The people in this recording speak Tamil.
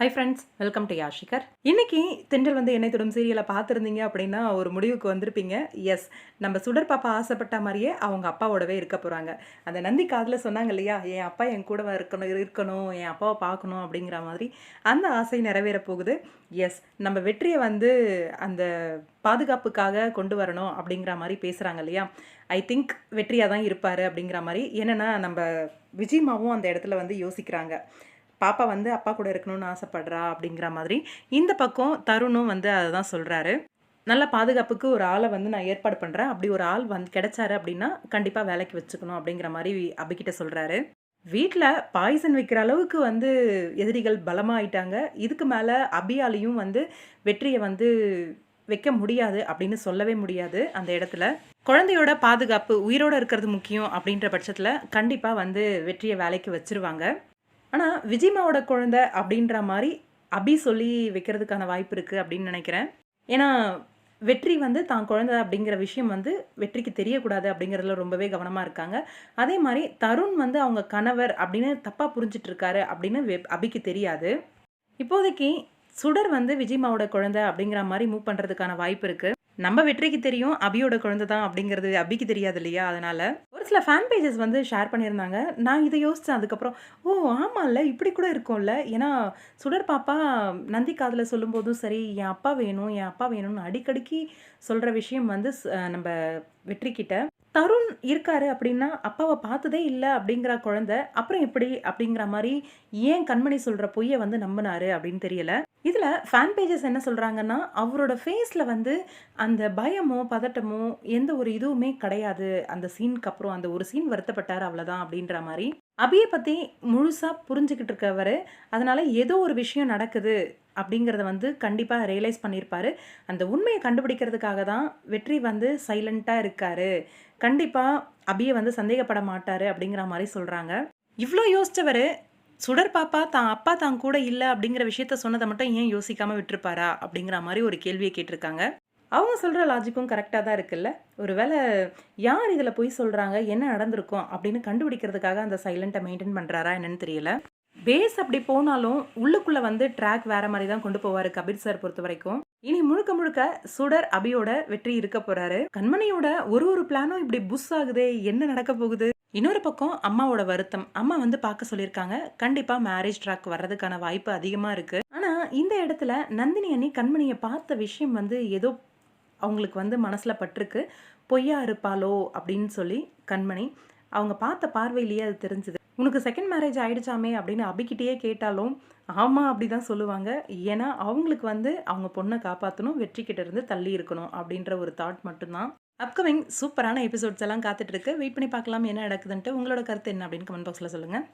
ஹை ஃப்ரெண்ட்ஸ் வெல்கம் டு யாஷிகர் இன்னைக்கு திண்டல் வந்து என்னை தொடும் சீரியலை பார்த்துருந்தீங்க அப்படின்னா ஒரு முடிவுக்கு வந்திருப்பீங்க. எஸ் நம்ம சுடர் பாப்பா ஆசைப்பட்ட மாதிரியே அவங்க அப்பாவோடவே இருக்க போகிறாங்க அந்த நந்தி காதில் சொன்னாங்க இல்லையா என் அப்பா என் கூட இருக்கணும் இருக்கணும் என் அப்பாவை பார்க்கணும் அப்படிங்கிற மாதிரி அந்த ஆசை நிறைவேற போகுது. எஸ் நம்ம வெற்றியை வந்து அந்த பாதுகாப்புக்காக கொண்டு வரணும் அப்படிங்கிற மாதிரி பேசுகிறாங்க இல்லையா. ஐ திங்க் வெற்றியாக தான் இருப்பார் அப்படிங்கிற மாதிரி. என்னென்னா நம்ம விஜய்மாவும் அந்த இடத்துல வந்து யோசிக்கிறாங்க. பாப்பா வந்து அப்பா கூட இருக்கணும்னு ஆசைப்படுறா அப்படிங்கிற மாதிரி இந்த பக்கம் தருணும் வந்து அதை தான் சொல்கிறாரு நல்ல பாதுகாப்புக்கு ஒரு ஆளை வந்து நான் ஏற்பாடு பண்ணுறேன் அப்படி ஒரு ஆள் வந்து கிடைச்சாரு அப்படின்னா கண்டிப்பாக வேலைக்கு வச்சுக்கணும் அப்படிங்கிற மாதிரி அபிக்கிட்ட சொல்கிறாரு வீட்டில் பாய்சன் வைக்கிற அளவுக்கு வந்து எதிரிகள் பலமாயிட்டாங்க. இதுக்கு மேலே அபியாலையும் வந்து வெற்றியை வந்து வைக்க முடியாது அப்படின்னு சொல்லவே முடியாது அந்த இடத்துல. குழந்தையோட பாதுகாப்பு உயிரோடு இருக்கிறது முக்கியம் அப்படின்ற பட்சத்தில் கண்டிப்பாக வந்து வெற்றியை வேலைக்கு வச்சிருவாங்க. ஆனால் விஜய்மாவோட குழந்தை அப்படின்ற மாதிரி அபி சொல்லி வைக்கிறதுக்கான வாய்ப்பு இருக்குது அப்படின்னு நினைக்கிறேன். ஏன்னா வெற்றி வந்து தான் குழந்தை அப்படிங்கிற விஷயம் வந்து வெற்றிக்கு தெரியக்கூடாது அப்படிங்கிறதுல ரொம்பவே கவனமாக இருக்காங்க. அதே மாதிரி தருண் வந்து அவங்க கணவர் அப்படின்னு தப்பாக புரிஞ்சிட்டு இருக்காரு அப்படின்னு வெ அபிக்கு தெரியாது. இப்போதைக்கு சுடர் வந்து விஜய்மாவோட குழந்தை அப்படிங்கிற மாதிரி மூவ் பண்ணுறதுக்கான வாய்ப்பு இருக்குது நம்ம வெற்றிக்கு தெரியும் அபியோட குழந்தை தான் அப்படிங்கிறது அபிக்கு தெரியாது இல்லையா? அதனால் ஒரு சில ஃபேன் பேஜஸ் வந்து ஷேர் பண்ணியிருந்தாங்க. நான் இதை யோசித்தேன் அதுக்கப்புறம் ஓ ஆமாம்ல இப்படி கூட இருக்கும்ல. ஏன்னா சுடர் பாப்பா நந்தி காதில் சொல்லும்போதும் சரி என் அப்பா வேணும் என் அப்பா வேணும்னு அடிக்கடிக்கு சொல்கிற விஷயம் வந்து நம்ம வெற்றிக்கிட்ட தருண் இருக்காரு அப்படின்னா அப்பாவை பார்த்ததே இல்லை அப்படிங்கிற குழந்தை அப்புறம் எப்படி அப்படிங்கிற மாதிரி ஏன் கண்மணி சொல்கிற பொய்யை வந்து நம்பினாரு அப்படின்னு தெரியல. இதில் ஃபேன் பேஜஸ் என்ன சொல்கிறாங்கன்னா அவரோட ஃபேஸில் வந்து அந்த பயமோ பதட்டமோ எந்த ஒரு இதுவுமே கிடையாது. அந்த சீனுக்கு அப்புறம் அந்த ஒரு சீன் வருத்தப்பட்டார் அவ்வளோதான் அப்படின்ற மாதிரி. அபியை பற்றி முழுசாக புரிஞ்சுக்கிட்டு இருக்கவர். அதனால் ஏதோ ஒரு விஷயம் நடக்குது அப்படிங்கிறத வந்து கண்டிப்பாக ரியலைஸ் பண்ணியிருப்பார் அந்த உண்மையை கண்டுபிடிக்கிறதுக்காக தான் வெற்றி வந்து சைலண்ட்டாக இருக்கார். கண்டிப்பாக அபியை வந்து சந்தேகப்பட மாட்டார் அப்படிங்கிற மாதிரி சொல்கிறாங்க இவ்வளோ யோசித்தவர் சுடர் பாப்பா தான் அப்பா தான் கூட இல்லை அப்படிங்கிற விஷயத்த சொன்னதை மட்டும் ஏன் யோசிக்காமல் விட்டுருப்பாரா அப்படிங்கிற மாதிரி ஒரு கேள்வியை கேட்டிருக்காங்க. அவங்க சொல்கிற லாஜிக்கும் கரெக்டாக தான் இருக்குல்ல. ஒருவேளை யார் இதில் போய் சொல்கிறாங்க என்ன நடந்திருக்கும் அப்படின்னு கண்டுபிடிக்கிறதுக்காக அந்த சைலண்ட்டை மெயின்டைன் பண்ணுறாரா என்னன்னு தெரியல. பேஸ் அப்படி போனாலும் உள்ளுக்குள்ளே வந்து ட்ராக் வேற மாதிரி தான் கொண்டு போவார் கபீர் சார் பொறுத்த வரைக்கும். இனி முழுக்க முழுக்க சுடர் அபியோட வெற்றி இருக்க போறாரு. கண்மணியோட ஒரு ஒரு பிளானும் இப்படி புஷ் ஆகுதே என்ன நடக்க போகுது? இன்னொரு பக்கம் அம்மாவோட வருத்தம். அம்மா வந்து பார்க்க சொல்லியிருக்காங்க கண்டிப்பா மேரேஜ் ட்ராக் வர்றதுக்கான வாய்ப்பு அதிகமா இருக்கு. ஆனா இந்த இடத்துல நந்தினி அண்ணி கண்மணியை பார்த்த விஷயம் வந்து ஏதோ அவங்களுக்கு வந்து மனசுல பட்டிருக்கு. பொய்யா இருப்பாளோ அப்படின்னு சொல்லி கண்மணி அவங்க பார்த்த பார்வையிலேயே அது தெரிஞ்சுது. உனக்கு செகண்ட் மேரேஜ் ஆகிடுச்சாமே அப்படின்னு அபிக்கிட்டேயே கேட்டாலும் ஆமாம் அப்படி தான் சொல்லுவாங்க. ஏன்னா அவங்களுக்கு வந்து அவங்க பொண்ணை காப்பாற்றணும் வெற்றிக்கிட்ட இருந்து தள்ளி இருக்கணும் அப்படின்ற ஒரு தாட் மட்டும்தான். அப்கமிங் சூப்பரான எபிசோட்ஸ் எல்லாம் காத்துட்ருக்கு வெயிட் பண்ணி பார்க்கலாம் என்ன நடக்குதுன்ட்டு. உங்களோட கருத்து என்ன அப்படின்னு கமெண்ட் பாக்ஸில் சொல்லுங்கள்